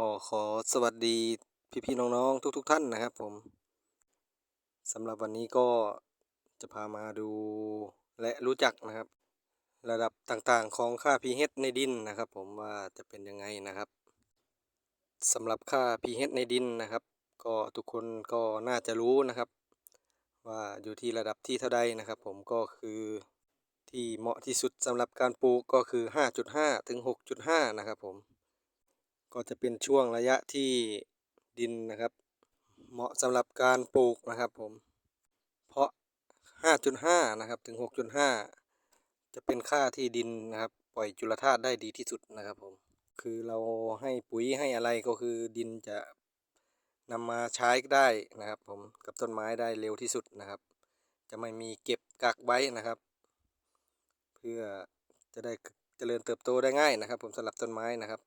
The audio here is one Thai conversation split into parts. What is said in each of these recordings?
ก็ขอสวัสดีพี่ๆน้องๆทุก ๆ ท่านนะครับผมสำหรับวันนี้ก็จะพามาดูและรู้จักนะครับ ระดับต่างๆของค่า pH ในดินนะครับ ผมว่าจะเป็นยังไงนะครับสำหรับค่า pH ในดินนะครับ ก็ทุกคนก็น่าจะรู้นะครับ ว่าอยู่ที่ระดับที่เท่าใดนะครับ ผมก็คือที่เหมาะที่สุดสำหรับการปลูกก็คือ 5.5 ถึง 6.5 นะครับผม ก็จะเป็นช่วงระยะที่ดินนะครับ เหมาะสำหรับการปลูกนะครับผม เพราะ 5.5 นะครับถึง 6.5 จะเป็นค่าที่ดินนะครับ ปล่อยจุลธาตุได้ดีที่สุดนะครับผมคือเราให้ปุ๋ยให้อะไรก็คือดินจะนำมาใช้ได้นะครับ ผมกับต้นไม้ได้เร็วที่สุดนะครับ จะไม่มีเก็บกักไว้นะครับ เพื่อจะได้เจริญเติบโตได้ง่ายนะครับ ผมสำหรับต้นไม้นะครับ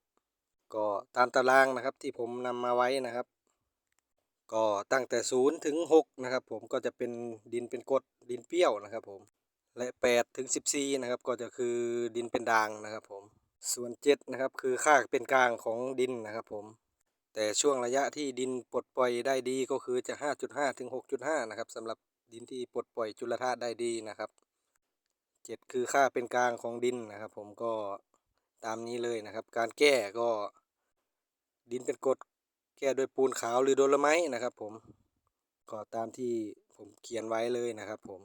ก็ตามตารางนะครับที่ผมนำมาไว้นะครับ ก็ตั้งแต่ศูนย์ถึงหกนะครับ ผมก็จะเป็นดินเป็นกรดดินเปรี้ยวนะครับผมและแปดถึงสิบสี่นะครับ ก็จะคือดินเป็นด่างนะครับผมส่วนเจ็ดนะครับ คือค่าเป็นกลางของดินนะครับผมแต่ช่วงระยะที่ดินปลดปล่อยได้ดีก็คือจะ 5.5 ถึง 6.5 นะครับสำหรับดินที่ปลดปล่อยจุลธาตุได้ดีนะครับเจ็ดคือค่าเป็นกลางของดินนะครับ ผมก็ ตามนี้เลยนะครับ การแก้ก็ ดินเป็นกรดแก้โดยปูนขาวหรือโดลไม้นะครับ ผมก็ตามที่ผมเขียนไว้เลยนะครับ ผม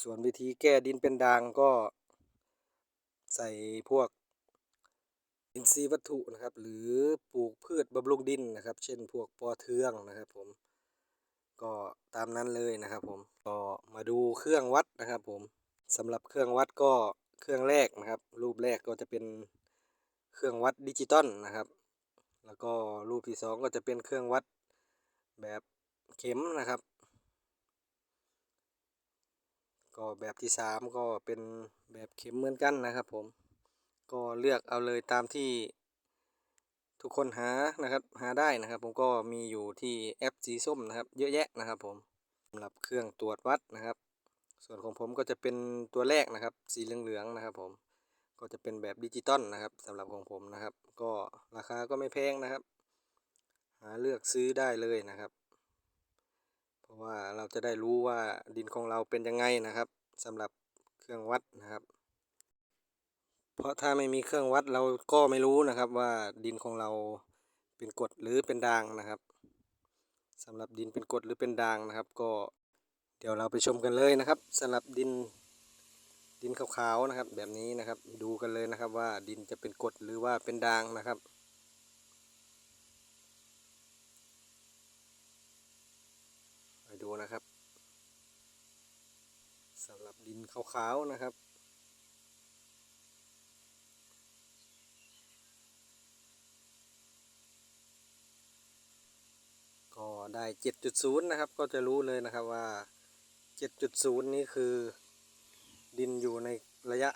ส่วนวิธีแก้ดินเป็นด่างก็ ใส่พวกอินทรีย์วัตถุนะครับ หรือปลูกพืชบำรุงดินนะครับ เช่นพวกปอเทืองนะครับ ผมก็ตามนั้นเลยนะครับ ผมก็มาดูเครื่องวัดนะครับ ผมสำหรับเครื่องวัดก็ เครื่องแรกนะครับ รูปแรกก็จะเป็นเครื่องวัดดิจิตอลนะครับ แล้วก็รูปที่สองก็จะเป็นเครื่องวัดแบบเข็มนะครับ ก็แบบที่สามก็เป็นแบบเข็มเหมือนกันนะครับผมก็เลือกเอาเลยตามที่ทุกคนหานะครับหาได้นะครับ ผมก็มีอยู่ที่แอปสีส้มนะครับ เยอะแยะนะครับ ผมสำหรับเครื่องตรวจวัดนะครับ ส่วนของผมก็จะเป็นตัวแรกนะครับ สีเหลืองๆนะครับ ผมก็จะเป็นแบบดิจิตอลนะครับสำหรับของผมนะครับ ก็ราคาก็ไม่แพงนะครับ หาเลือกซื้อได้เลยนะครับ เพราะว่าเราจะได้รู้ว่าดินของเราเป็นยังไงนะครับสำหรับเครื่องวัดนะครับ เพราะถ้าไม่มีเครื่องวัดเราก็ไม่รู้นะครับว่าดินของเราเป็นกรดหรือเป็นด่างนะครับสำหรับดินเป็นกรดหรือเป็นด่างนะครับ ก็ ดี๋ยวเราไปชมกันเลยนะครับสำหรับดินดินขาวๆนะครับ แบบนี้นะครับดูกันเลยนะครับว่าดินจะเป็นกรดหรือว่าเป็นด่างนะครับไปดูนะครับสำหรับดินขาวๆนะครับก็ได้ 7.0 นะครับ ก็จะรู้เลยนะครับว่า 7.0 นี้คือดินอยู่ในระยะ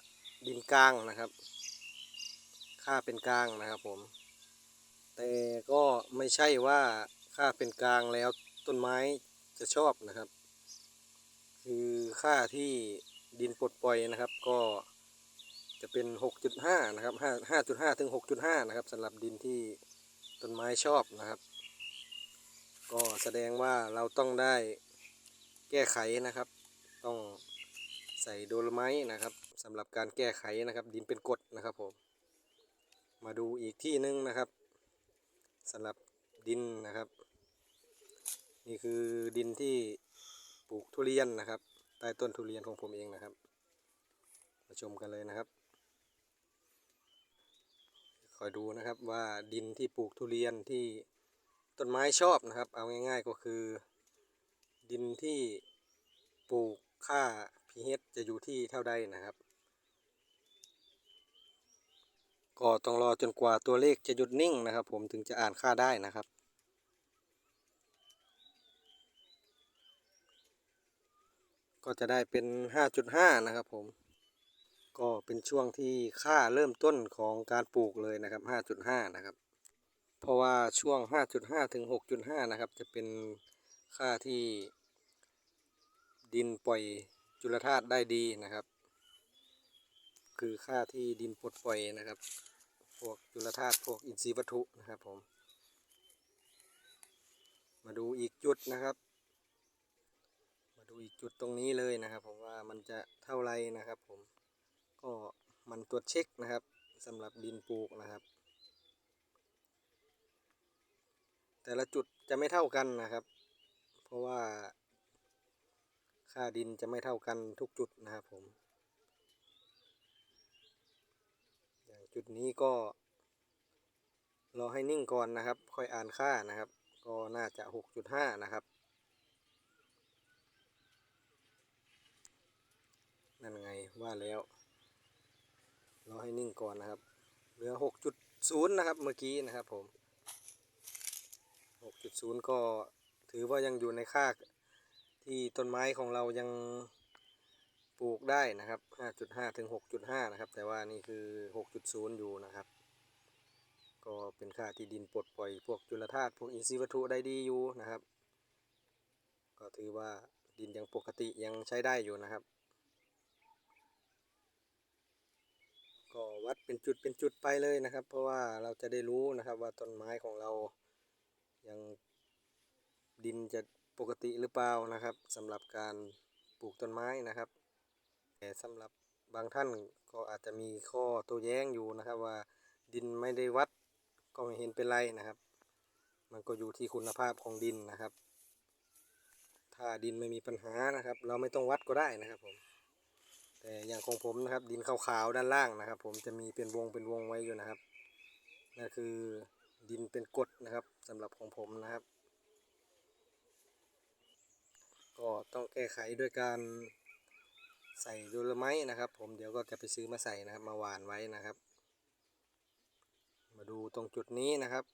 ดินกลางนะครับ ค่าเป็นกลางนะครับผม แต่ก็ไม่ใช่ว่าค่าเป็นกลางแล้วต้นไม้จะชอบนะครับ คือค่าที่ดินปลดปล่อยนะครับก็จะเป็น 6.5 นะครับ 5 5.5ถึง 6.5 นะครับสำหรับดินที่ต้นไม้ชอบนะครับ ก็แสดงว่าเราต้องได้ แก้ไขนะครับ ต้องใส่โดลไม้นะครับสำหรับการแก้ไขนะครับ ดินเป็นกรดนะครับผมมาดูอีกที่หนึงนะครับสำหรับดินนะครับ นี่คือดินที่ปลูกทุเรียนนะครับใต้ต้นทุเรียนของผมเองนะครับ มาชมกันเลยนะครับคอยดูนะครับว่าดินที่ปลูกทุเรียนที่ต้นไม้ชอบนะครับ เอาง่ายๆก็คือ ดินที่ปลูกค่า pH จะอยู่ที่เท่าใดนะครับ ก็ต้องรอจนกว่าตัวเลขจะหยุดนิ่งนะครับ ผมถึงจะอ่านค่าได้นะครับก็จะได้เป็น 5.5 นะครับผม ก็เป็นช่วงที่ค่าเริ่มต้นของการปลูกเลยนะครับ 5.5 นะครับ เพราะว่าช่วง 5.5 ถึง 6.5 นะครับ จะเป็นค่าที่ ดินปล่อยจุลธาตุได้ดีนะครับ คือค่าที่ดินปลดปล่อยนะครับ พวกจุลธาตุพวกอินทรีย์วัตถุนะครับผม มาดูอีกจุดนะครับ มาดูอีกจุดตรงนี้เลยนะครับ ผมว่ามันจะเท่าไรนะครับ ผมก็มันตรวจเช็คนะครับสำหรับดินปลูกนะครับ แต่ละจุดจะไม่เท่ากันนะครับ เพราะว่า ค่าดินจะไม่เท่ากันทุกจุดนะครับผม อย่างจุดนี้ก็รอให้นิ่งก่อนนะครับ ค่อยอ่านค่านะครับ ก็น่าจะ 6.5 นะครับ นั่นไงว่าแล้ว รอให้นิ่งก่อนนะครับ เหลือ 6.0 นะครับเมื่อกี้นะครับผม 6.0 ก็ถือว่ายังอยู่ในค่า ที่ต้นไม้ของเรายังปลูกได้นะครับ 5.5 ถึง 6.5 นะครับ แต่ว่านี่คือ 6.0 อยู่นะครับ ก็เป็นค่าที่ดินปลดปล่อยพวกจุลธาตุพวกอินทรีย์วัตถุได้ดีอยู่นะครับ ก็ถือว่าดินยังปกติยังใช้ได้อยู่นะครับ ก็วัดเป็นจุดเป็นจุดไปเลยนะครับ เพราะว่าเราจะได้รู้นะครับว่าต้นไม้ของเรายังดินจะ ปกติหรือเปล่านะครับสำหรับการปลูกต้นไม้นะครับ แต่สำหรับบางท่านก็อาจจะมีข้อโต้แย้งอยู่นะครับ ว่าดินไม่ได้วัดก็ไม่เห็นเป็นไรนะครับ มันก็อยู่ที่คุณภาพของดินนะครับ ถ้าดินไม่มีปัญหานะครับ เราไม่ต้องวัดก็ได้นะครับผมแต่อย่างของผมนะครับ ดินขาวๆด้านล่างนะครับ ผมจะมีเป็นวงเป็นวงไว้อยู่นะครับนั่นคือดินเป็นกรดนะครับสำหรับของผมนะครับ ก็ต้องแก้ไขด้วยการใส่โดลไม้นะครับ ผมเดี๋ยวก็จะไปซื้อมาใส่นะครับ มาหวานไว้นะครับ มาดูตรงจุดนี้นะครับ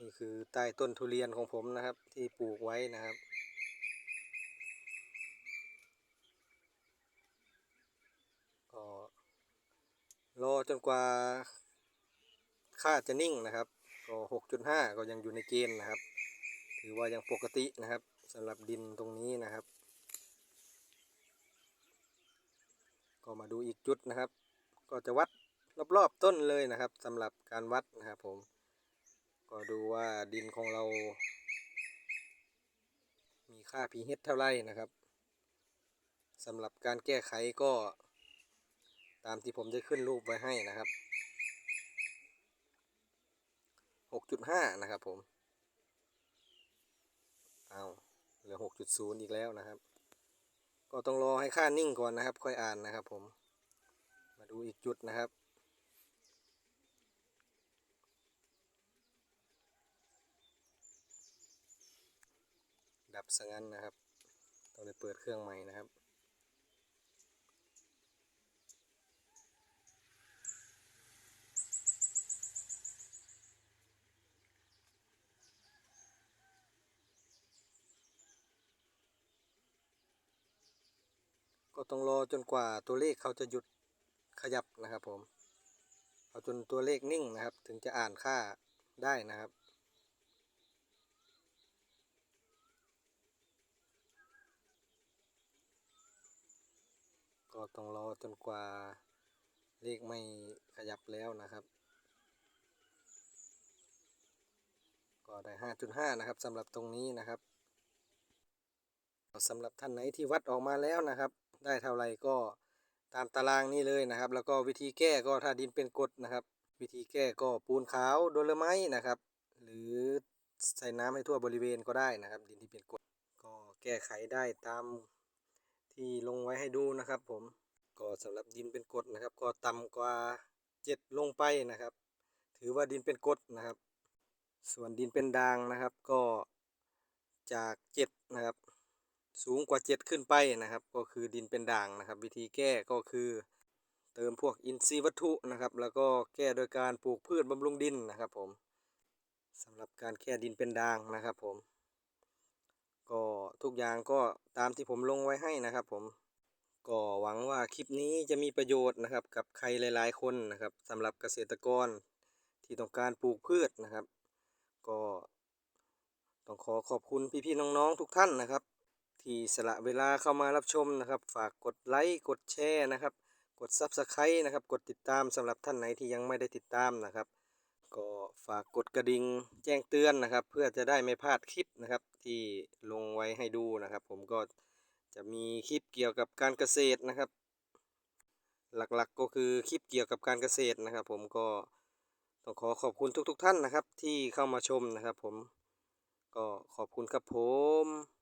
นี่คือใต้ต้นทุเรียนของผมนะครับ ที่ปลูกไว้นะครับ ก็ รอจนกว่าค่าจะนิ่งนะครับก็หกจุดห้าก็ยังอยู่ในเกณฑ์นะครับ ถือว่ายังปกตินะครับสำหรับดินตรงนี้นะครับ ก็มาดูอีกจุดนะครับ ก็จะวัดรอบๆต้นเลยนะครับสำหรับการวัดนะครับผม ก็ดูว่าดินของเรา มีค่า pH เท่าไรนะครับสำหรับการแก้ไขก็ ตามที่ผมได้ขึ้นรูปไว้ให้นะครับ 6.5 นะครับผม เอาเหลือ 6.0 อีกแล้วนะครับ ก็ต้องรอให้ค่านิ่งก่อนนะครับ ค่อยอ่านนะครับผม มาดูอีกจุดนะครับดับซะงั้นนะครับ ต้องไปเปิดเครื่องใหม่นะครับ ก็ต้องรอจนกว่าตัวเลขเขาจะหยุดขยับนะครับผม เอาจนตัวเลขนิ่งนะครับ ถึงจะอ่านค่าได้นะครับ ก็ต้องรอจนกว่าเลขไม่ขยับแล้วนะครับ ก็ได้ 5.5 นะครับสำหรับตรงนี้นะครับสำหรับท่านไหนที่วัดออกมาแล้วนะครับ ได้เท่าไรก็ตามตารางนี้เลยนะครับ แล้วก็วิธีแก้ก็ถ้าดินเป็นกรดนะครับ วิธีแก้ก็ปูนขาวโดลไม้นะครับ หรือใส่น้ำให้ทั่วบริเวณก็ได้นะครับ ดินที่เป็นกรดก็แก้ไขได้ตามที่ลงไว้ให้ดูนะครับ ผมก็สำหรับดินเป็นกรดนะครับ ก็ต่ำกว่า 7 ลงไปนะครับ ถือว่าดินเป็นกรดนะครับ ส่วนดินเป็นด่างนะครับก็จาก 7 นะครับ สูงกว่า 7 ขึ้นไปนะครับ ก็คือดินเป็นด่างนะครับ วิธีแก้ก็คือเติมพวกอินทรีย์วัตถุนะครับ แล้วก็แก้โดยการปลูกพืชบำรุงดินนะครับผมสำหรับการแก้ดินเป็นด่างนะครับผม ก็ทุกอย่างก็ตามที่ผมลงไว้ให้นะครับผมก็หวังว่าคลิปนี้จะมีประโยชน์นะครับ กับใครหลาย ๆ คนนะครับสำหรับเกษตรกรที่ต้องการปลูกพืชนะครับ ก็ต้องขอขอบคุณพี่ๆน้องๆทุกท่านนะครับ ที่สละเวลาเข้ามารับชมนะครับ ฝากกดไลค์กดแชร์นะครับ กด Subscribe นะครับ กดติดตามสำหรับท่านไหนที่ยังไม่ได้ติดตามนะครับ ก็ฝากกดกระดิ่งแจ้งเตือนนะครับ เพื่อจะได้ไม่พลาดคลิปนะครับ ที่ลงไว้ให้ดูนะครับ ผมก็จะมีคลิปเกี่ยวกับการเกษตรนะครับ หลักๆก็คือคลิปเกี่ยวกับการเกษตรนะครับ ผมก็ต้องขอขอบคุณทุกๆท่านนะครับ ที่เข้ามาชมนะครับ ผมก็ขอบคุณครับผม